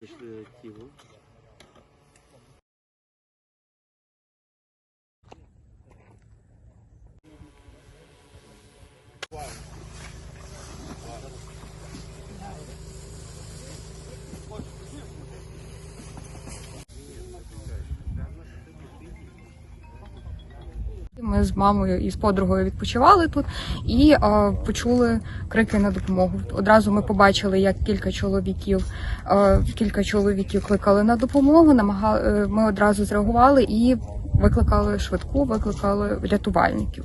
Пішли тіло. Ми з мамою і з подругою відпочивали тут і е, почули крики на допомогу. Одразу ми побачили, як кілька чоловіків, е, кілька чоловіків кликали на допомогу. Намагали, е, ми одразу зреагували і викликали швидку, викликали рятувальників.